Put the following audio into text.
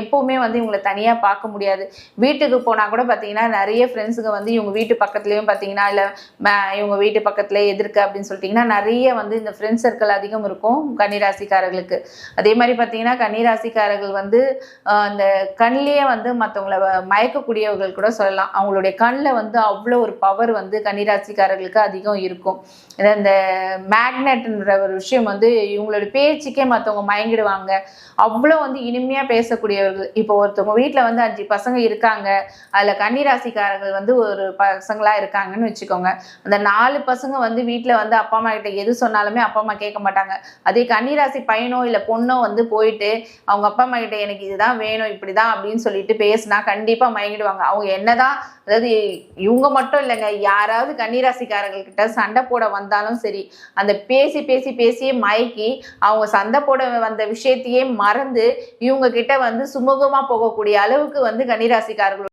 எப்பவுமே வந்து இவங்களை தனியாக பார்க்க முடியாது. வீட்டுக்கு போனால் கூட பார்த்தீங்கன்னா நிறைய ஃப்ரெண்ட்ஸுங்க வந்து இவங்க வீட்டு பக்கத்துலேயும் பார்த்தீங்கன்னா இல்லை இவங்க வீட்டு பக்கத்துல எதிர்க்க அப்படின்னு சொல்லிட்டீங்கன்னா நிறைய வந்து இந்த ஃப்ரெண்ட்ஸ் சர்க்கிள் அதிகம் இருக்கும் கன்னிராசிக்காரர்களுக்கு. அதே மாதிரி பார்த்தீங்கன்னா கன்னிராசிக்காரர்கள் வந்து அந்த கண்ணிலேயே வந்து மற்றவங்களை மயக்கக்கூடியவர்கள் கூட சொல்லலாம். அவங்களுடைய கண்ணில் வந்து அவ்வளோ ஒரு பவர் வந்து கன்னிராசிக்காரர்களுக்கு அதிகம் இருக்கும். இந்த மேக்னெட்ன்ற ஒரு விஷயம் வந்து இவங்களோட பேச்சுக்கே மற்றவங்க மயங்கிடுவாங்க. அவ்வளோ வந்து இனிமையாக பேசக்கூடிய இருக்கக்கூடியவர்கள் இப்போ ஒருத்தவங்க வீட்டில் வந்து அஞ்சு பசங்க இருக்காங்க. அதில் கன்னிராசிக்காரர்கள் வந்து ஒரு பசங்களாக இருக்காங்கன்னு வச்சுக்கோங்க. அந்த நாலு பசங்க வந்து வீட்டில் வந்து அப்பா அம்மா கிட்ட எது சொன்னாலுமே அப்பா அம்மா கேட்க மாட்டாங்க. அதே கன்னிராசி பையனோ இல்லை பொண்ணோ வந்து போயிட்டு அவங்க அப்பா அம்மா கிட்ட எனக்கு இதுதான் வேணும் இப்படி தான் அப்படின்னு சொல்லிட்டு பேசினா கண்டிப்பாக மயங்கிடுவாங்க. அவங்க என்னதான் அதாவது இவங்க மட்டும் இல்லைங்க. யாராவது கன்னிராசிக்காரர்கள்கிட்ட சண்டை போட வந்தாலும் சரி அந்த பேசி பேசி பேசியே மயக்கி அவங்க சண்டை போட வந்த விஷயத்தையே மறந்து இவங்க கிட்ட வந்து சுமூகமா போகக்கூடிய அளவுக்கு வந்து கன்னிராசிக்காரர்கள்